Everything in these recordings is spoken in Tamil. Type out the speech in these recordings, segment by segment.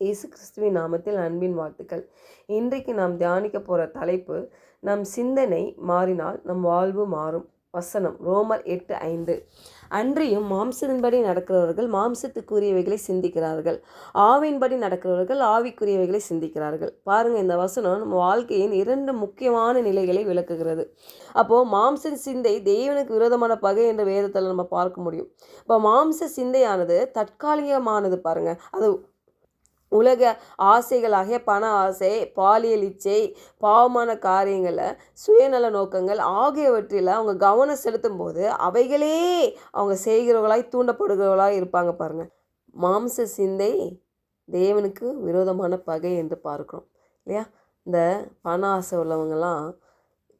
இயேசு கிறிஸ்துவின் நாமத்தில் அன்பின் வாழ்த்துக்கள். இன்றைக்கு நாம் தியானிக்க போகிற தலைப்பு நம் சிந்தனை மாறினால் நம் வாழ்வு மாறும். வசனம் ரோமர் எட்டு ஐந்து. அன்றியும் மாம்சத்தின்படி நடக்கிறவர்கள் மாம்சத்துக்குரியவைகளை சிந்திக்கிறார்கள். ஆவின்படி நடக்கிறவர்கள் ஆவிக்குரியவைகளை சிந்திக்கிறார்கள். பாருங்கள் இந்த வசனம் நம்ம வாழ்க்கையின் இரண்டு முக்கியமான நிலைகளை விளக்குகிறது. அப்போது மாம்ச சிந்தை தேவனுக்கு விரோதமான பகை என்ற வேதத்தில் நம்ம பார்க்க முடியும். இப்போ மாம்ச சிந்தையானது தற்காலிகமானது பாருங்கள் அது உலக ஆசைகளாகிய பண ஆசை பாலியல் இச்சை பாவமான காரியங்களை சுயநல நோக்கங்கள் ஆகியவற்றில் அவங்க கவனம் செலுத்தும் போது அவைகளே அவங்க செய்கிறவர்களாய் தூண்டப்படுகிறவர்களாக இருப்பாங்க பாருங்கள் மாம்ச சிந்தை தேவனுக்கு விரோதமான பகை என்று பார்க்குறோம் இல்லையா? இந்த பண ஆசை உள்ளவங்கெல்லாம்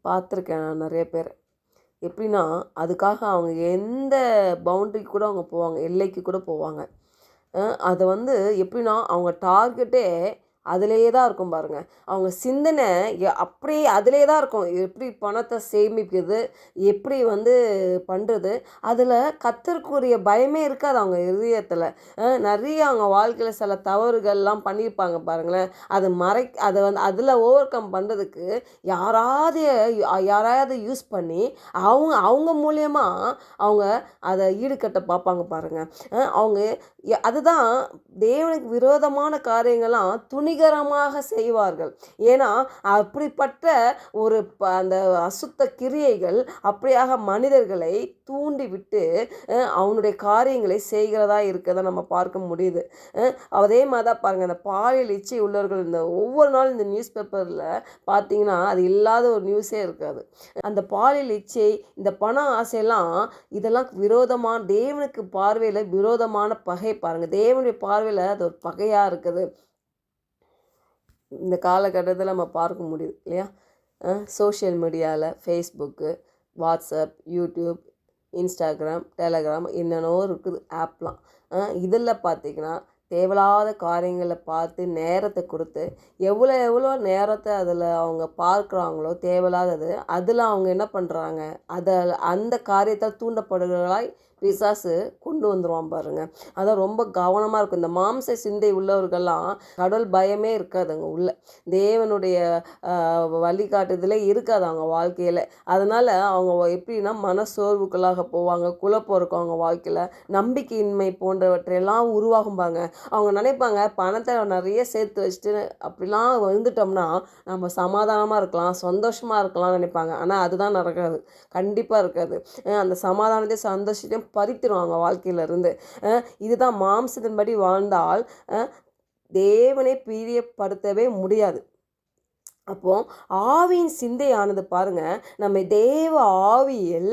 பார்த்துருக்கேன் நான் நிறைய பேர். எப்படின்னா அதுக்காக அவங்க எந்த பவுண்ட்ரிக்கு கூட அவங்க போவாங்க எல்லைக்கு கூட போவாங்க. அதை வந்து எப்படின்னா அவங்க டார்கெட்டே அதிலே தான் இருக்கும் பாருங்கள் அவங்க சிந்தனை அப்படியே அதிலே தான் இருக்கும். எப்படி பணத்தை சேமிக்கிறது எப்படி வந்து பண்ணுறது அதில் கத்தருக்குரிய பயமே இருக்காது அவங்க இதயத்தில் நிறைய அவங்க வாழ்க்கையில் சில தவறுகள்லாம் பண்ணியிருப்பாங்க பாருங்களேன். அது மறை அதை வந்து அதில் ஓவர் கம் பண்ணுறதுக்கு யாராவது யாராவது யூஸ் பண்ணி அவங்க அவங்க மூலியமாக அவங்க அதை ஈடுகட்ட பார்ப்பாங்க பாருங்கள் அவங்க அதுதான் தேவனுக்கு விரோதமான காரியங்கள்லாம் துணி அதிகரமாக செய்வார்கள். ஏன்னா அப்படிப்பட்ட ஒரு ப- அந்த அசுத்த கிரியைகள் அப்படியாக மனிதர்களை தூண்டிவிட்டு அவனுடைய காரியங்களை செய்கிறதா இருக்கிறத நம்ம பார்க்க முடியுது. அதே மாதிரி தான் பாருங்கள் இந்த பாலியல் இச்சை உள்ளவர்கள் இந்த ஒவ்வொரு நாளும் இந்த நியூஸ் பேப்பரில் பார்த்தீங்கன்னா அது இல்லாத ஒரு நியூஸே இருக்காது. அந்த பாலியல் இச்சை இந்த பண ஆசையெல்லாம் இதெல்லாம் விரோதமான தேவனுக்கு பார்வையில் விரோதமான பகை பாருங்கள் தேவனுடைய பார்வையில் அது ஒரு பகையாக இருக்குது. இந்த காலகட்டத்தில் நம்ம பார்க்க முடியுது இல்லையா? சோஷியல் மீடியாவில் Facebook WhatsApp YouTube Instagram Telegram என்னென்னோ இருக்குது ஆப்லாம் இதில் பார்த்தீங்கன்னா தேவையில்லாத காரியங்களை பார்த்து நேரத்தை கொடுத்து எவ்வளோ எவ்வளோ நேரத்தை அதில் அவங்க பார்க்குறாங்களோ தேவையில்லாதது அதில் அவங்க என்ன பண்ணுறாங்க அதை அந்த காரியத்தால் தூண்டப்படுகிறவர்களாய் பிசாசு கொண்டு வந்துருவான் பாருங்க. அதான் ரொம்ப கவனமாக இருக்கும். இந்த மாம்ச சிந்தை உள்ளவர்கள்லாம் கடவுள் பயமே இருக்காதுங்க உள்ள. தேவனுடைய வழிகாட்டுதலே இருக்காது அவங்க வாழ்க்கையில். அதனால் அவங்க எப்படின்னா மனசோர்வுக்குள்ளாக போவாங்க குழப்பம் இருக்கும் அவங்க வாழ்க்கையில். நம்பிக்கையின்மை போன்றவற்றையெல்லாம் உருவாகும் பாருங்க. அவங்க நினைப்பாங்க பணத்தை நிறைய சேர்த்து வச்சுட்டு அப்படிலாம் வந்துட்டோம்னா நம்ம சமாதானமாக இருக்கலாம் சந்தோஷமாக இருக்கலாம்னு நினைப்பாங்க. ஆனால் அதுதான் நடக்காது. கண்டிப்பாக இருக்காது. அந்த சமாதானத்தையும் சந்தோஷத்தையும் பறித்துருவாங்க வாழ்க்கையிலேருந்து. இதுதான் மாம்சத்தின்படி வாழ்ந்தால் தேவனை பிரியப்படுத்தவே முடியாது. அப்போ ஆவியின் சிந்தையானது பாருங்க நம்மை தேவ ஆவியில்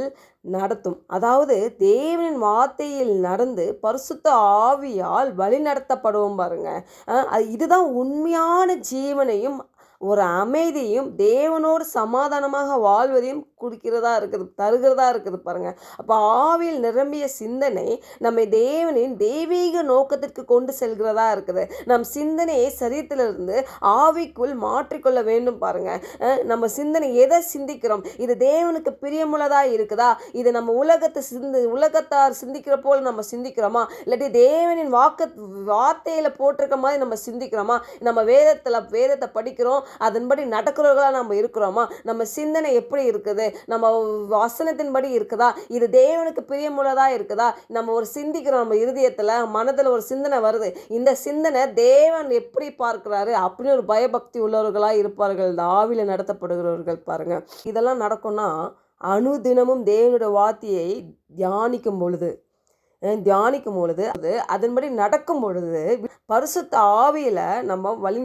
நடத்தும். அதாவது தேவனின் வார்த்தையில் நடந்து பரிசுத்த ஆவியால் வழி நடத்தப்படுவோம் பாருங்க இதுதான் உண்மையான ஜீவனையும் ஒரு அமைதியும் தேவனோடு சமாதானமாக வாழ்வதையும் கொடுக்கிறதா இருக்குது தருகிறதா இருக்குது பாருங்க. அப்போ ஆவியில் நிரம்பிய சிந்தனை நம்மை தேவனின் தெய்வீக நோக்கத்திற்கு கொண்டு செல்கிறதா இருக்குது. நம் சிந்தனையை சரீரத்திலிருந்து ஆவிக்குள் மாற்றிக்கொள்ள வேண்டும் பாருங்க. நம்ம சிந்தனை எதை சிந்திக்கிறோம்? இது தேவனுக்கு பிரியமுள்ளதாக இருக்குதா? இது நம்ம உலகத்தை சிந்து உலகத்தார் சிந்திக்கிற போல் நம்ம சிந்திக்கிறோமா? இல்லாட்டி தேவனின் வாக்கு வார்த்தையில் போட்டிருக்க மாதிரி நம்ம சிந்திக்கிறோமா? நம்ம வேதத்தில் வேதத்தை படிக்கிறோம் அதன்படி நடக்கிறவர்களாக நம்ம இருக்கிறோமா? நம்ம சிந்தனை எப்படி இருக்குது? நம்ம வசனத்தின்படி இருக்குதா? இது தேவனுக்கு பிரியமுள்ளதாக இருக்குதா? நம்ம ஒரு சிந்திக்கிறோம் நம்ம இருதயத்தில் மனதில் ஒரு சிந்தனை வருது. இந்த சிந்தனை தேவன் எப்படி பார்க்குறாரு? அப்படின்னு ஒரு பயபக்தி உள்ளவர்களாக இருப்பார்கள். இந்த ஆவியில் நடத்தப்படுகிறவர்கள் பாருங்கள் இதெல்லாம் நடக்கும்னா அணுதினமும் தேவனுடைய வார்த்தையை தியானிக்கும் பொழுது. தியானிக்கும் பொழுது அது அதன்படி நடக்கும் பொழுது பரிசுத்த ஆவியில் நம்ம வழி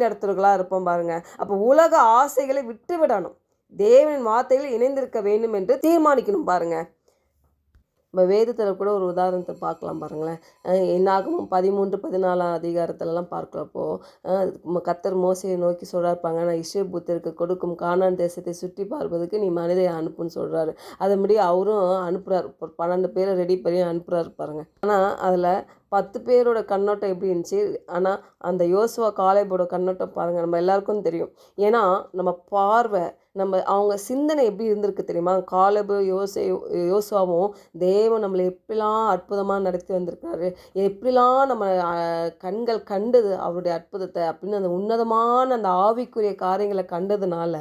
இருப்போம் பாருங்க. அப்போ உலக ஆசைகளை விட்டு விடணும் தேவனின் வார்த்தையில் இணைந்திருக்க வேண்டும் என்று தீர்மானிக்கணும் பாருங்க. நம்ம வேதத்தில் கூட ஒரு உதாரணத்தை பார்க்கலாம் பாருங்களேன். அஹ் பதிமூன்று பதினாலாம் அதிகாரத்திலலாம் பார்க்குறப்போ கத்தர் மோசையை நோக்கி சொல்கிறாருப்பாங்க நான் இஸ்ரேபுத்திற்கு கொடுக்கும் காணான் தேசத்தை சுற்றி பார்ப்பதற்கு நீ மனிதை அனுப்புன்னு சொல்கிறாரு அதன்படி அவரும் அனுப்புகிறார் ஒரு பன்னெண்டு பேரை ரெடி பண்ணி அனுப்புகிறாரு பாருங்க. ஆனால் அதில் பத்து பேரோட கண்ணோட்டம் எப்படி இருந்துச்சு? ஆனால் அந்த யோசுவா காலேபோட கண்ணோட்டம் பாருங்கள் நம்ம எல்லாருக்கும் தெரியும். ஏன்னா நம்ம பார்வை நம்ம அவங்க சிந்தனை எப்படி இருந்திருக்கு தெரியுமா? காலபு யோசே யோசுவாவும் தேவன் நம்மளை எப்படிலாம் அற்புதமாக நடத்தி வந்திருக்காரு எப்படிலாம் நம்ம கண்கள் கண்டது அவருடைய அற்புதத்தை அப்படின்னு அந்த உன்னதமான அந்த ஆவிக்குரிய காரியங்களை கண்டதுனால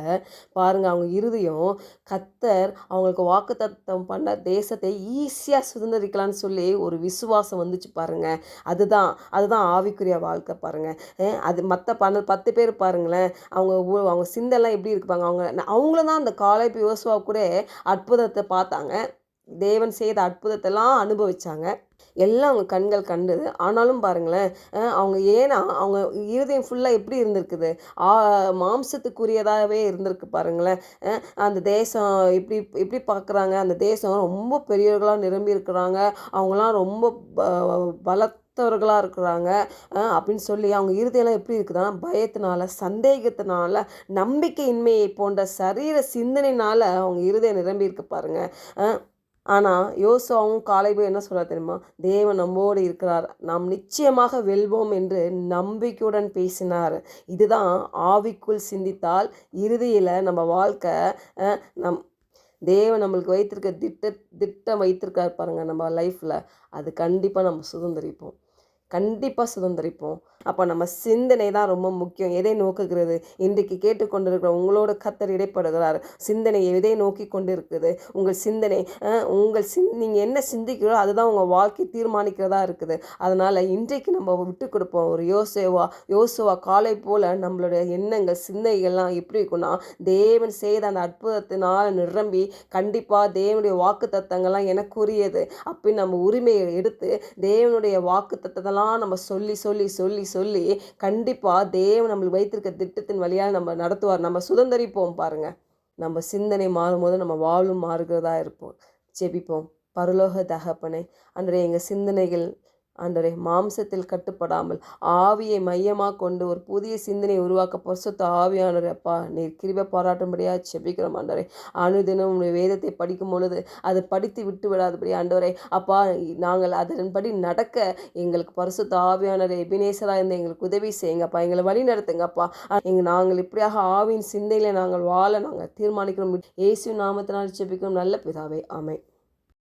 பாருங்கள் அவங்க இறுதியும் கத்தர் அவங்களுக்கு வாக்குத்தத்தம் பண்ண தேசத்தை ஈஸியாக சுதந்திரிக்கலாம்னு சொல்லி ஒரு விசுவாசம் வந்துச்சு பாருங்க. அதுதான் அதுதான் ஆவிக்குரிய வாழ்க்கை பாருங்கள் அது மற்ற பன்ன பத்து பேர் பாருங்களேன் அவங்க அவங்க சிந்தெல்லாம் எப்படி இருப்பாங்க அவங்க அவங்கள தான் அந்த காலைப்பு யோசுவா கூட அற்புதத்தை பார்த்தாங்க. தேவன் செய்த அற்புதத்தெல்லாம் அனுபவித்தாங்க எல்லாம் அவங்க கண்கள் கண்டது. ஆனாலும் பாருங்களேன் அவங்க ஏன்னா அவங்க இருதயம் ஃபுல்லாக எப்படி இருந்திருக்குது? மாம்சத்துக்குரியதாகவே இருந்திருக்கு பாருங்களேன். அந்த தேசம் எப்படி எப்படி பார்க்குறாங்க. அந்த தேசம் ரொம்ப பெரியவர்களாக நிரம்பி இருக்கிறாங்க அவங்களாம் ரொம்ப ப- பலத்தவர்களாக இருக்கிறாங்க. அப்படின்னு சொல்லி அவங்க இருதயெல்லாம் எப்படி இருக்குதுன்னா பயத்தினால சந்தேகத்தினால நம்பிக்கையின்மையை போன்ற சரீர சிந்தனையினால் அவங்க இருதயம் நிரம்பி இருக்கு பாருங்கள் ஆனால் யோசுவாவும் போய் என்ன சொல்கிறார் தெரியுமா? தேவன் நம்மோடு இருக்கிறார். நாம் நிச்சயமாக வெல்வோம் என்று நம்பிக்கையுடன் பேசினார். இதுதான் ஆவிக்குள் சிந்தித்தால் இறுதியில் நம்ம வாழ்க்கை நம் தேவன் நம்மளுக்கு வைத்திருக்க திட்ட திட்டம் வைத்திருக்கார் பாருங்கள் நம்ம லைஃப்பில் அது கண்டிப்பாக நம்ம சுதந்திரிப்போம். கண்டிப்பாக சுதந்திரிப்போம். அப்போ நம்ம சிந்தனை தான் ரொம்ப முக்கியம். எதை நோக்குகிறது? இன்றைக்கு கேட்டுக்கொண்டிருக்கிற உங்களோட கத்தர் இடைப்படுகிறார். சிந்தனை எதை நோக்கி கொண்டு இருக்குது உங்கள் சிந்தனை உங்கள் சிந் நீங்கள் என்ன சிந்திக்கிறோ அதுதான் உங்கள் வாழ்க்கை தீர்மானிக்கிறதா இருக்குது. அதனால் இன்றைக்கு நம்ம விட்டு கொடுப்போம். ஒரு யோசேவா யோசுவா காலை போல் நம்மளுடைய எண்ணங்கள் சிந்தனைகள்லாம் எப்படி இருக்குன்னா தேவன் செய்த அந்த அற்புதத்தினால் நிரம்பி கண்டிப்பாக தேவனுடைய வாக்கு தத்தங்கள்லாம் எனக்குரியது. அப்படின்னு நம்ம உரிமையை எடுத்து தேவனுடைய வாக்கு தத்தத்தெல்லாம் நம்ம சொல்லி சொல்லி சொல்லி சொல்லி கண்டிப்பாக தேவன் நம்மளுக்கு வைத்திருக்க திட்டத்தின் வழியாக நம்ம நடத்துவார். நம்ம சுதந்திரிப்போம் பாருங்கள் நம்ம சிந்தனை மாறும்போது நம்ம வாழும் மாறுகிறதா இருப்போம். ஜெபிப்போம். பரலோக தகப்பனை அன்றைய எங்கள் சிந்தனைகள் ஆண்டவரே மாம்சத்தில் கட்டுப்படாமல் ஆவியை மையமாக கொண்டு ஒரு புதிய சிந்தனை உருவாக்க பொருசத்த ஆவியானவரே அப்பா நீர் கிருப பாராட்டும்படியா செபிக்கிறோம் ஆண்டவரே அனுதினம் உங்களுடைய வேதத்தை படிக்கும் பொழுது அது படித்து விட்டு விடாதபடி ஆண்டவரே அப்பா நாங்கள் அதன்படி நடக்க எங்களுக்கு பரிசுத்த ஆவியானர் எபினேசராக இருந்து எங்களுக்கு உதவி செய்யுங்கப்பா எங்களை வழி நடத்துங்கப்பா எங்கள் நாங்கள் இப்படியாக ஆவியின் சிந்தையில நாங்கள் வாழ நாங்கள் தீர்மானிக்கிறோம். இயேசு நாமத்தினால் செபிக்கிறோம் நல்ல பிதாவே ஆமை